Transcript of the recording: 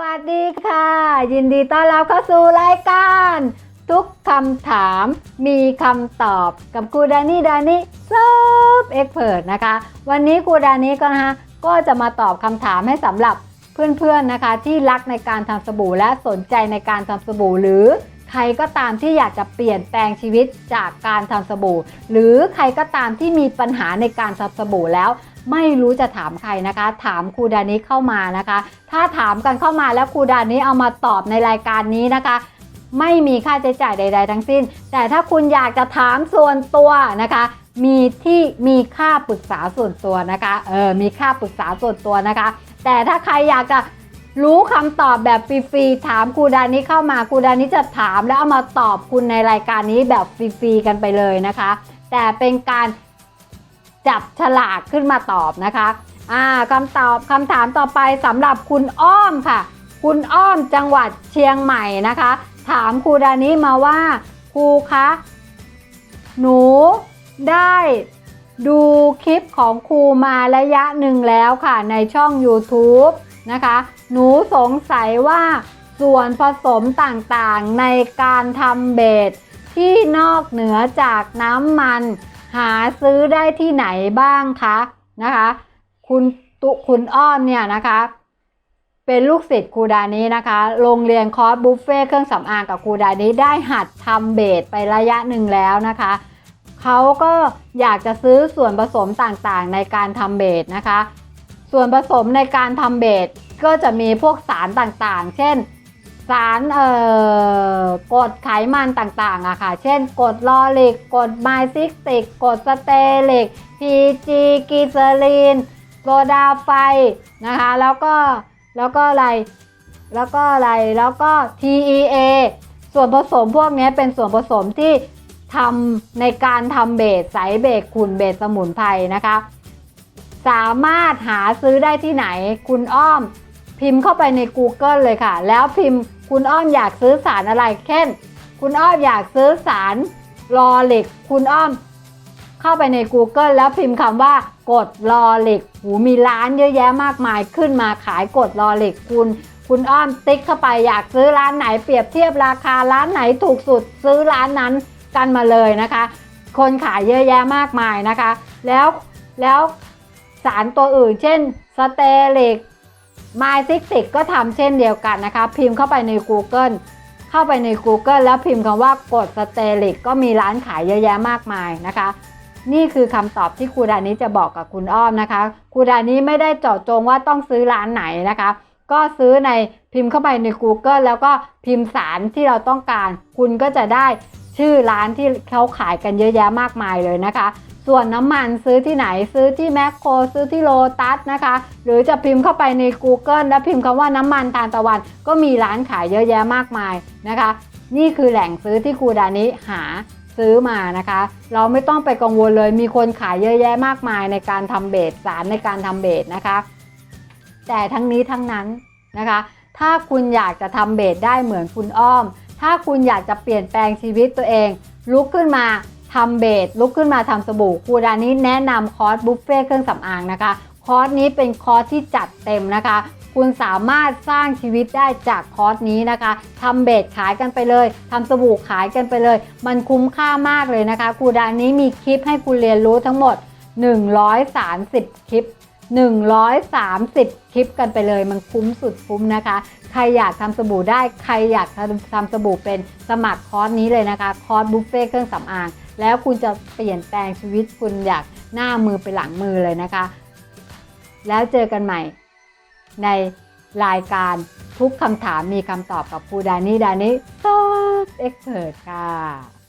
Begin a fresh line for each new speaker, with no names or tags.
วัสดีค่ะ ยินดีต้อนรับเข้าสู่รายการ ทุกคำถามมีคำตอบกับครูดานี่ดานี่เซิร์ฟเอ็กเพรสนะคะ วันนี้ครูดานี่ก็นะคะก็จะมาตอบคำถามให้สำหรับเพื่อนๆนะคะ ที่รักในการทำสบู่และสนใจในการทำสบู่หรือใครก็ตามที่อยากจะเปลี่ยนแปลงชีวิตจากการทำสบู่ หรือใครก็ตามที่มีปัญหาในการทำสบู่แล้ว ไม่รู้จะถามใครนะคะ ถามครูดานิเข้ามานะคะ ถ้าถามกันเข้ามาแล้วครูดานิเอามาตอบในรายการนี้นะคะ ไม่มีค่าใช้จ่ายใด ๆ ทั้งสิ้น แต่ถ้าคุณอยากจะถามส่วนตัวนะคะมีที่มีค่าปรึกษาส่วนตัวนะคะ เออ มีค่าปรึกษาส่วนตัวนะคะ แต่ถ้าใครอยากจะรู้คำตอบแบบฟรีๆ ถามครูดานิเข้ามาครูดานิจะถามแล้วเอามาตอบคุณในรายการนี้แบบฟรีๆ กันไปเลยนะคะ แต่เป็นการ จับฉลากขึ้นมาตอบนะคะอ่าคำตอบคำถามต่อไปสำหรับคุณอ้อมค่ะ คุณอ้อมจังหวัดเชียงใหม่นะคะ ถามครูดานี้มาว่าครูคะหนูได้ดูคลิปของครูมาระยะหนึ่งแล้วค่ะ ในช่อง YouTube นะคะ หนูสงสัยว่าส่วนผสมต่างๆในการทำเบสที่นอกเหนือจากน้ำมัน หาซื้อได้ที่ไหนบ้างคะนะคะ คุณตุคุณอ้อมเนี่ยนะคะเป็นลูกศิษย์ครูดานี้นะคะ โรงเรียนคอร์สบุฟเฟ่เครื่องสำอางกับครูดานี้ได้หัดทำเบสไประยะหนึ่งแล้วนะคะ เขาก็อยากจะซื้อส่วนผสมต่างๆ ในการทำเบสนะคะ ส่วนผสมในการทำเบสก็จะมีพวกสารต่างๆ เช่น สารเอ่อกรดไขมันต่างๆอะค่ะ เช่นกรดลอริกกรดไมซิกติกกรดสเตอริก PG กีเซอรีนโซดาไฟนะคะ แล้วก็แล้วก็อะไรแล้วก็อะไรแล้วก็ TEA ส่วนผสมพวกนี้เป็นส่วนผสมที่ทำในการทำเบสใสเบสขุนเบสสมุนไพรนะคะ สามารถหาซื้อได้ที่ไหนคุณอ้อม พิมพ์เข้าไปใน Google เลยค่ะ แล้วพิมพ์คุณอ้อมอยากซื้อสารอะไรเช่น คุณอ้อมอยากซื้อสารลอเหล็ก คุณอ้อมเข้าไปใน Google แล้วพิมพ์คำว่ากดลอเหล็กหูมีร้านเยอะแยะมากมายขึ้นมาขายกดลอเหล็กคุณ คุณอ้อมติ๊กเข้าไปอยากซื้อร้านไหนเปรียบเทียบราคาร้านไหนถูกสุดซื้อร้านนั้นกันมาเลยนะคะ คนขายเยอะแยะมากมายนะคะ แล้วแล้วสารตัวอื่น เช่นสเตเล็ก ไมซิกติกก็ทำเช่นเดียวกันนะคะ พิมพ์เข้าไปใน Google เข้าไปใน Google แล้วพิมพ์คำว่ากดสเตลิกก็มีร้านขายเยอะแยะมากมายนะคะ นี่คือคำตอบที่ครูดานี้จะบอกกับคุณอ้อมนะคะครูดานี้ไม่ได้เจาะจงว่าต้องซื้อร้านไหนนะคะ ก็ซื้อในพิมพ์เข้าไปใน Google แล้วก็พิมพ์สารที่เราต้องการ คุณก็จะได้ชื่อร้านที่เขาขายกันเยอะแยะมากมายเลยนะคะ ส่วนน้ำมันซื้อที่ไหนซื้อที่แมคโครซื้อที่โลตัสนะคะ หรือจะพิมพ์เข้าไปใน Google แล้วพิมพ์คำว่าน้ำมันทานตะวัน ก็มีร้านขายเยอะแยะมากมายนะคะ นี่คือแหล่งซื้อที่ครูดานิหาซื้อมานะคะ เราไม่ต้องไปกังวลเลยมีคนขายเยอะแยะมากมายในการทำเบสสารในการทำเบสนะคะ แต่ทั้งนี้ทั้งนั้นนะคะ ถ้าคุณอยากจะทำเบสได้เหมือนคุณอ้อม ถ้าคุณอยากจะเปลี่ยนแปลงชีวิตตัวเอง ลุกขึ้นมา ทำเบสลุกขึ้นมาทำสบู่ครูดานี้แนะนำคอร์สบุฟเฟ่เครื่องสำอางนะคะ คอร์สนี้เป็นคอร์สที่จัดเต็มนะคะ คุณสามารถสร้างชีวิตได้จากคอร์สนี้นะคะทำเบสขายกันไปเลยทำสบู่ขายกันไปเลย มันคุ้มค่ามากเลยนะคะครูดานี้มีคลิปให้คุณเรียนรู้ทั้งหมด 130 คลิป 130 คลิปกันไปเลย มันคุ้มสุดคุ้มนะคะใครอยากทำสบู่ได้ ใครอยากทำทำสบู่เป็นสมัครคอร์สนี้เลยนะคะ คอร์สบุฟเฟ่เครื่องสำอาง แล้วคุณจะเปลี่ยนแปลงชีวิตคุณอยากหน้ามือไปหลังมือเลยนะคะ แล้วเจอกันใหม่ ในรายการทุกคำถามมีคำตอบกับครูดานี่ดานี่ซอฟเอ็กเพรสค่ะ